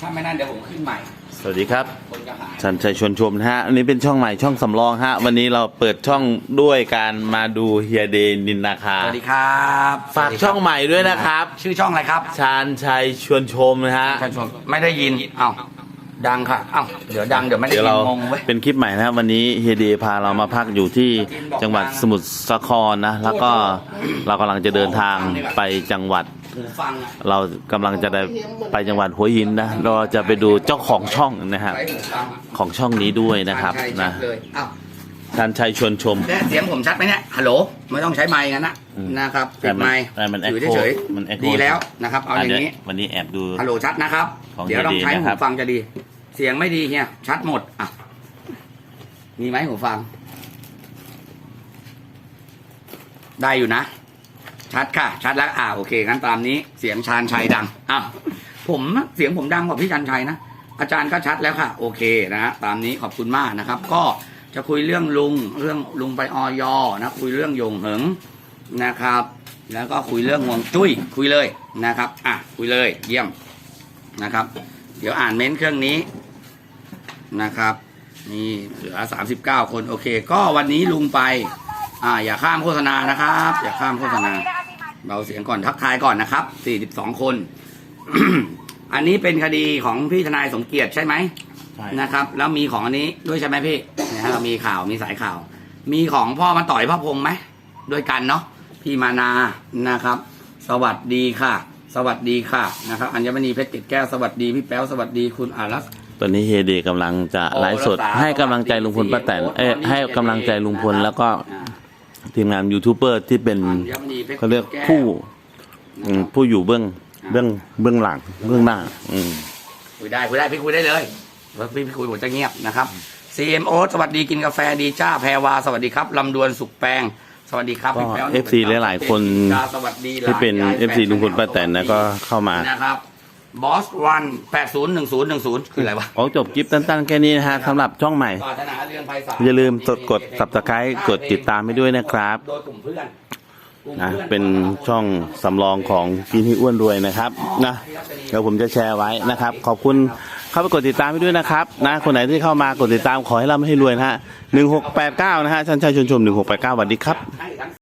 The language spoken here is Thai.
ถ้าไม่นั่นเดี๋ยวผมขึ้นใหม่ สวัสดีครับคนจะหายชันชัยชวนชมนะฮะ อันนี้เป็นช่องใหม่ช่องสำรองฮะ วันนี้เราเปิดช่องด้วยการมาดูเฮียเดย์นินนาคา สวัสดีครับฝากช่องใหม่ด้วยนะครับ ชื่อช่องอะไรครับชาญชัยชวนชมนะฮะ ท่านชมไม่ได้ยินเอ้า ดังค่ะเอ้าเดี๋ยวดังเดี๋ยวไม่ได้เดี๋ยวยินเรางงเว้ย เป็นคลิปใหม่นะครับ วันนี้เฮียเดย์พาเรามาพักอยู่ที่จังหวัดสมุทรสาครนะ แล้วก็เรากำลังจะเดินทางไปจังหวัด หูฟังอะเรากำลังจะได้ไปจังหวัดหัวหินนะ เราจะไปดูเจ้าของช่องนะครับ ใช้หูฟังของช่องนี้ด้วยนะครับใช่นะชัดเลยเอ้าชาญชัยชวนชมแค่เสียงผมชัดไหมเนี่ยฮัลโหลไม่ต้องใช้ไมค์กันนะอืมนะครับแต่ปิดมันไมค์แต่มันถือ echo เฉยมัน echo ดีแล้วนะครับเอาอย่างนี้นี้ วันนี้แอบดู ฮัลโหลชัดนะครับ ของเดี๋ยวต้องดีๆใช้นะคหูรับ ฟังจะดี เสียงไม่ดีเฮียชัดหมดอะมีไหมหูฟัง ได้อยู่นะ ชัดค่ะ ชัดแล้วอ่าโอเคงั้นตามนี้ เสียงชาญชัยดังอะผมเสียงผมดังกว่าพี่ชาญชัยนะอาจารย์ก็ชัดแล้วค่ะ โอเคนะฮะตามนี้ขอบคุณมากนะครับ ก็จะคุยเรื่องลุงเรื่องลุงไปออยนะคุยเรื่องโยงเหิงนะครับ แล้วก็คุยเรื่องห่วงจุ้ยคุยเลยนะครับ อะคุยเลยเยี่ยมนะครับ เดี๋ยวอ่านเม้นต์เครื่องนี้ นะครับ นี่เหลือสามสิบเก้าคนโอเค ก็วันนี้ลุงไป อ่า อย่าข้ามโฆษณานะครับ อย่าข้ามโฆษณาเบาเสียงก่อนทักทายก่อนนะครับ 42 คน อันนี้เป็นคดีของพี่ทนายสมเกียรติใช่ไหมใช่นะครับ แล้วมีของอันนี้ด้วยใช่ไหมพี่นะฮะเรามีข่าวมีสายข่าว มีของพ่อมาต่อยพ่อพงษ์ไหมด้วยกันเนาะพี่มานานะครับ สวัสดีค่ะ สวัสดีค่ะนะครับ อัญมณีเพชรติดแก้วสวัสดีพี่แป๊วสวัสดีคุณอารัส ตอนนี้เฮียเดย์กำลังจะไลฟ์สดโอ้รักษาให้กำลังใจลุงพลป้าแตนเอ้ยให้กำลังใจลุงพลแล้วก็อ่าทีมงานยูทูบเบอร์ที่เป็นอัญมณีเพชรเขาเรียกติดแวผู้อืมผู้อยู่เบื้องเบื้องเบื้องหลังเบื้องหน้า อืม คุยได้คุยได้พี่คุยได้เลยพี่พี่คุยผมจะเงียบนะครับ CMO สวัสดีกินกาแฟดีจ้าแพรวาสวัสดีครับลำดวนสุขแปงสวัสดีครับก็พี่แป๊ว FC หลายๆคนจ้าสวัสดีที่เป็นหลายเอฟซีลุงพลป้าแตนนะก็เข้ามา นะครับ บอสวันแปดศูนย์หนึ่งศูนย์หนึ่งศูนย์คืออะไรวะ ขอจบคลิปสั้นๆแค่นี้นะฮะสำหรับช่องใหม่ ปรารถนาเรื่องไพศาลอย่าลืมกด subscribe กดติดตามให้ด้วยนะครับ โดยกลุ่มเพื่อนกลุ่มนะพื่อเป็นช่องสำรองของกินให้อ้วนรวยนะครับนะเดี๋ยวผมจะแชร์ไว้นะครับ ขอบคุณเข้าไปกดติดตามให้ด้วยนะครับนะคนไหนที่เข้ามากดติดตามขอให้ร่ำให้รวยนะฮะหนึ่งหกแปดเก้านะฮะชันชัยชวนชมหนึ่งหกแปดเก้าสวัสดีครับ ให้ทั้ง